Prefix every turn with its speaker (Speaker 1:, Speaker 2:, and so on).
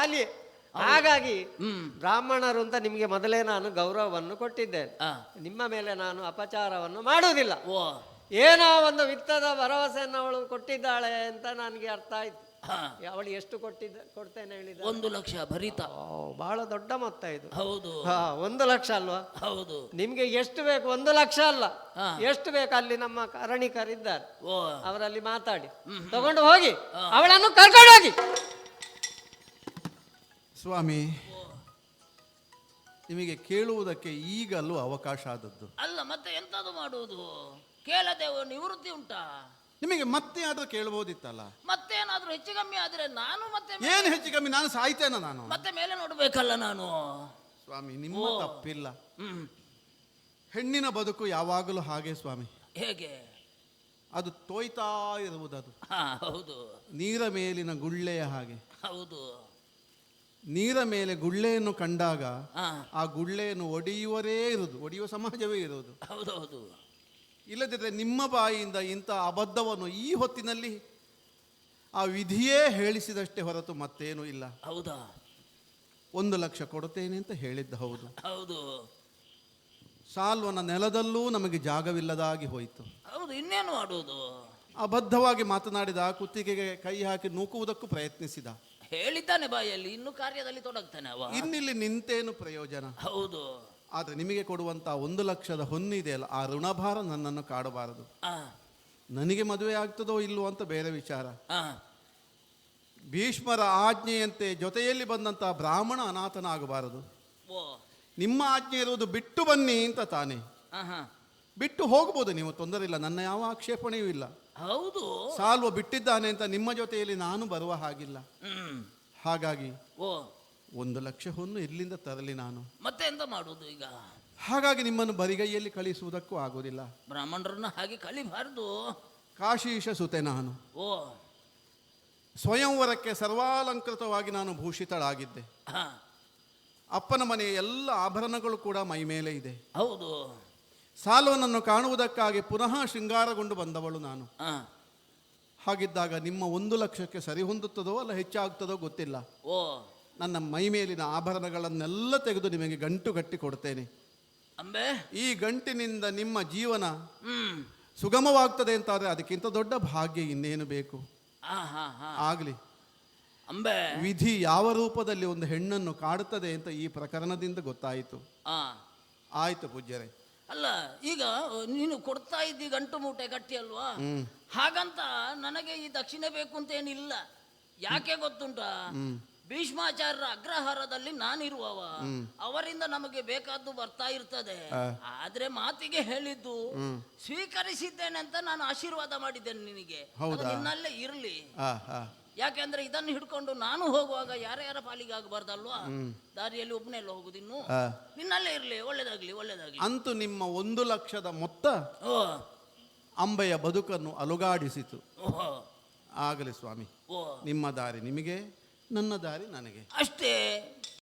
Speaker 1: ಅಲ್ಲಿ. ಹಾಗಾಗಿ
Speaker 2: ಹ್ಮ್.
Speaker 1: ಬ್ರಾಹ್ಮಣರು ಅಂತ ನಿಮಗೆ ಮೊದಲೇ ನಾನು ಗೌರವವನ್ನು ಕೊಟ್ಟಿದ್ದೇನೆ. ನಿಮ್ಮ ಮೇಲೆ ನಾನು ಅಪಚಾರವನ್ನು ಮಾಡುವುದಿಲ್ಲ.
Speaker 2: ಓ.
Speaker 1: ಏನೋ ಒಂದು ವಿತ್ತದ ಭರವಸೆಯನ್ನು ಅವಳು ಕೊಟ್ಟಿದ್ದಾಳೆ ಅಂತ ನನಗೆ ಅರ್ಥ ಆಯ್ತು. ಅವಳು ಎಷ್ಟು ಕೊಟ್ಟಿದ್ದ ಕೊಡ್ತೇನೆ ಹೇಳಿದ?
Speaker 2: ಒಂದು ಲಕ್ಷ ಭರಿತ.
Speaker 1: ಬಹಳ ದೊಡ್ಡ ಮೊತ್ತ ಇದು.
Speaker 2: ಹೌದು.
Speaker 1: ಹಾ ಒಂದು ಲಕ್ಷ ಅಲ್ವಾ?
Speaker 2: ಹೌದು.
Speaker 1: ನಿಮ್ಗೆ ಎಷ್ಟು ಬೇಕು? ಒಂದು ಲಕ್ಷ ಅಲ್ಲ. ಎಷ್ಟು ಬೇಕು ಅಲ್ಲಿ ನಮ್ಮ ಕರಣಿಕರಿದ್ದಾರೆ. ಅವರಲ್ಲಿ ಮಾತಾಡಿ. ತಗೊಂಡು ಹೋಗಿ. ಅವಳನ್ನು ಕರ್ಕೊಂಡು ಹೋಗಿ.
Speaker 3: ಸ್ವಾಮಿ ನಿಮಗೆ ಕೇಳುವುದಕ್ಕೆ ಈಗಲೂ ಅವಕಾಶ ಆದದ್ದು.
Speaker 2: ಅಲ್ಲ ಮತ್ತೆ ಎಂತದು ಮಾಡುವುದು? ಕೇಳದೆ ನಿವೃತ್ತಿ ಉಂಟಾ?
Speaker 3: ನಿಮಗೆ ಮತ್ತೆ ಆದ್ರೂ ಕೇಳಬಹುದಿತ್ತಲ್ಲ?
Speaker 2: ಮತ್ತೇನಾದ್ರೂ ಹೆಚ್ಚು ಕಮ್ಮಿ ಆದ್ರೆ ನಾನು ಮತ್ತೆ
Speaker 3: ಏನು ಹೆಚ್ಚು ಕಮ್ಮಿ? ನಾನು ಸಾಯ್ತೇನ ನಾನು.
Speaker 2: ಮತ್ತೆ ಮೇಲೆ ನೋಡಬೇಕಲ್ಲ ನಾನು.
Speaker 3: ಸ್ವಾಮಿ ನಿಮ್ಮ. ತಪ್ಪಿಲ್ಲ. ಹೆಣ್ಣಿನ ಬದುಕು ಯಾವಾಗಲೂ ಹಾಗೆ ಸ್ವಾಮಿ.
Speaker 2: ಹೇಗೆ?
Speaker 3: ಅದು ತೋಯ್ತಾ ಇರುವುದದು.
Speaker 2: ಅದು ಹೌದು.
Speaker 3: ನೀರ ಮೇಲಿನ ಗುಳ್ಳೆಯ ಹಾಗೆ.
Speaker 2: ಹೌದು.
Speaker 3: ನೀರ ಮೇಲೆ ಗುಳ್ಳೆಯನ್ನು ಕಂಡಾಗ ಆ. ಗುಳ್ಳೆಯನ್ನು ಒಡೆಯುವರೇ ಇರುವುದು. ಒಡೆಯುವ ಸಮಾಜವೇ ಇರುವುದು.
Speaker 2: ಹೌದೌದು.
Speaker 3: ಇಲ್ಲದಿದ್ದರೆ ನಿಮ್ಮ ಬಾಯಿಯಿಂದ ಇಂಥ ಅಬದ್ಧವನ್ನು ಈ ಹೊತ್ತಿನಲ್ಲಿ ಆ ವಿಧಿಯೇ ಹೇಳಿಸಿದಷ್ಟೇ ಹೊರತು ಮತ್ತೇನೂ ಇಲ್ಲ.
Speaker 2: ಹೌದಾ?
Speaker 3: ಒಂದು ಲಕ್ಷ ಕೊಡುತ್ತೇನೆ ಅಂತ ಹೇಳಿದ್ದ ಹೌದು.
Speaker 2: ಹೌದು.
Speaker 3: ಸಾಲ್ವನ ನೆಲದಲ್ಲೂ ನಮಗೆ ಜಾಗವಿಲ್ಲದಾಗಿ ಹೋಯಿತು.
Speaker 2: ಹೌದು ಇನ್ನೇನು ಮಾಡುವುದು?
Speaker 3: ಅಬದ್ಧವಾಗಿ ಮಾತನಾಡಿದ ಕುತ್ತಿಗೆಗೆ ಕೈ ಹಾಕಿ ನೂಕುವುದಕ್ಕೂ ಪ್ರಯತ್ನಿಸಿದ.
Speaker 2: ಹೇಳಿದ್ದಾನೆ ಬಾಯಲ್ಲಿ ಇನ್ನು ಕಾರ್ಯದಲ್ಲಿ ತೊಡಗ್ತಾನೆ ಅವ.
Speaker 3: ಇನ್ನಿಲ್ಲಿ ನಿಂತೇನು ಪ್ರಯೋಜನ?
Speaker 2: ಹೌದು.
Speaker 3: ಆದರೆ ನಿಮಗೆ ಕೊಡುವಂತ ಒಂದು ಲಕ್ಷದ ಹೊನ್ನಿದೆಯಲ್ಲ ಆ ಋಣಭಾರ ನನ್ನನ್ನು ಕಾಡಬಾರದು.
Speaker 2: ಆ.
Speaker 3: ನನಗೆ ಮದುವೆ ಆಗ್ತದೋ ಇಲ್ವೋ ಅಂತ ಬೇರೆ ವಿಚಾರ.
Speaker 2: ಆ.
Speaker 3: ಭೀಷ್ಮರ ಆಜ್ಞೆಯಂತೆ ಜೊತೆಯಲ್ಲಿ ಬಂದಂತಹ ಬ್ರಾಹ್ಮಣ ಅನಾಥನಾಗಬಾರದು.
Speaker 2: ಆಗಬಾರದು
Speaker 3: ನಿಮ್ಮ ಆಜ್ಞೆ ಇರುವುದು ಬಿಟ್ಟು ಬನ್ನಿ ಅಂತ ತಾನೇ.
Speaker 2: ಆಹಾ.
Speaker 3: ಬಿಟ್ಟು ಹೋಗ್ಬೋದು ನೀವು ತೊಂದರೆ ಇಲ್ಲ ನನ್ನ ಯಾವ ಆಕ್ಷೇಪಣೆಯೂ ಇಲ್ಲ.
Speaker 2: ಹೌದು.
Speaker 3: ಸಾಲ್ವ ಬಿಟ್ಟಿದ್ದಾನೆ ಅಂತ ನಿಮ್ಮ ಜೊತೆಯಲ್ಲಿ ನಾನು ಬರುವ ಹಾಗಿಲ್ಲ. ಹಾಗಾಗಿ
Speaker 2: ಓ.
Speaker 3: ಒಂದು ಲಕ್ಷ ಹೊನ್ನು ಎಲ್ಲಿಂದ ತರಲಿ ನಾನು.
Speaker 2: ಮತ್ತೆ ಎಂತ ಮಾಡುವುದು ಈಗ?
Speaker 3: ಹಾಗಾಗಿ ನಿಮ್ಮನ್ನು ಬರಿಗೈಯಲ್ಲಿ ಕಳಿಸುವುದಕ್ಕೂ ಆಗೋದಿಲ್ಲ
Speaker 2: ಬ್ರಾಹ್ಮಣರನ್ನ ಹಾಗೆ ಕಳಿಬಾರದು.
Speaker 3: ಕಾಶೀಶ ಸುತೆ ನಾನು.
Speaker 2: ಓ.
Speaker 3: ಸ್ವಯಂವರಕ್ಕೆ ಸರ್ವಾಲಂಕೃತವಾಗಿ ನಾನು ಭೂಷಿತಳಾಗಿದ್ದೆ.
Speaker 2: ಹಾ.
Speaker 3: ಅಪ್ಪನ ಮನೆಯ ಎಲ್ಲ ಆಭರಣಗಳು ಕೂಡ ಮೈ ಮೇಲೆ ಇದೆ.
Speaker 2: ಹೌದು.
Speaker 3: ಸಾಲ್ವನನ್ನು ಕಾಣುವುದಕ್ಕಾಗಿ ಪುನಃ ಶೃಂಗಾರಗೊಂಡು ಬಂದವಳು ನಾನು. ಹಾಗಿದ್ದಾಗ ನಿಮ್ಮ ಒಂದು ಲಕ್ಷಕ್ಕೆ ಸರಿ ಹೊಂದುತ್ತದೋ ಅಲ್ಲ ಹೆಚ್ಚಾಗ್ತದೋ ಗೊತ್ತಿಲ್ಲ.
Speaker 2: ಓ.
Speaker 3: ನನ್ನ ಮೈ ಮೇಲಿನ ಆಭರಣಗಳನ್ನೆಲ್ಲ ತೆಗೆದು ನಿಮಗೆ ಗಂಟು ಕಟ್ಟಿ ಕೊಡ್ತೇನೆ.
Speaker 2: ಅಂಬೆ.
Speaker 3: ಈ ಗಂಟಿನಿಂದ ನಿಮ್ಮ ಜೀವನ ಸುಗಮವಾಗ್ತದೆ ಅಂತಾದ್ರೆ ಅದಕ್ಕಿಂತ ದೊಡ್ಡ ಭಾಗ್ಯ ಇನ್ನೇನು ಬೇಕು? ಆಗಲಿ.
Speaker 2: ಅಂಬೆ.
Speaker 3: ವಿಧಿ ಯಾವ ರೂಪದಲ್ಲಿ ಒಂದು ಹೆಣ್ಣನ್ನು ಕಾಡುತ್ತದೆ ಅಂತ ಈ ಪ್ರಕರಣದಿಂದ ಗೊತ್ತಾಯಿತು. ಆಯ್ತು ಪೂಜ್ಯರೇ.
Speaker 2: ಅಲ್ಲ ಈಗ ನೀನು ಕೊಡ್ತಾ ಇದ್ದಿ ಗಂಟು ಮೂಟೆ ಗಟ್ಟಿ ಅಲ್ವಾ? ಹಾಗಂತ ನನಗೆ ಈ ದಕ್ಷಿಣ ಬೇಕು ಅಂತ ಏನಿಲ್ಲ. ಯಾಕೆ ಗೊತ್ತುಂಟಾ? ಭೀಷ್ಮಾಚಾರ್ಯರ ಅಗ್ರಹಾರದಲ್ಲಿ ನಾನಿರುವವ. ಅವರಿಂದ ನಮಗೆ ಬೇಕಾದ್ದು ಬರ್ತಾ ಇರ್ತದೆ. ಆದ್ರೆ ಮಾತಿಗೆ ಹೇಳಿದ್ದು ಸ್ವೀಕರಿಸಿದ್ದೇನೆ ಅಂತ ನಾನು ಆಶೀರ್ವಾದ ಮಾಡಿದ್ದೇನೆ ನಿನಗೆ? ನಿನ್ನಲ್ಲೇ ಇರ್ಲಿ. ಯಾಕೆಂದ್ರೆ ಇದನ್ನು ಹಿಡ್ಕೊಂಡು ನಾನು ಹೋಗುವಾಗ ಯಾರ ಯಾರ ಪಾಲಿಗೆ ಆಗಬಾರ್ದಲ್ವಾ ದಾರಿಯಲ್ಲಿ ಒಬ್ಬನೇ ಎಲ್ಲ ಹೋಗುದು ಇನ್ನು? ನಿನ್ನಲ್ಲೇ ಇರ್ಲಿ ಒಳ್ಳೇದಾಗ್ಲಿ ಒಳ್ಳೇದಾಗ್ಲಿ.
Speaker 3: ಅಂತೂ ನಿಮ್ಮ ಒಂದು ಲಕ್ಷದ ಮೊತ್ತ
Speaker 2: ಓ.
Speaker 3: ಅಂಬೆಯ ಬದುಕನ್ನು ಅಲುಗಾಡಿಸಿತು.
Speaker 2: ಓಹೋ.
Speaker 3: ಆಗಲಿ ಸ್ವಾಮಿ.
Speaker 2: ಓ.
Speaker 3: ನಿಮ್ಮ ದಾರಿ ನಿಮಗೆ ನನ್ನ ದಾರಿ ನನಗೆ.
Speaker 2: ಅಷ್ಟೇ.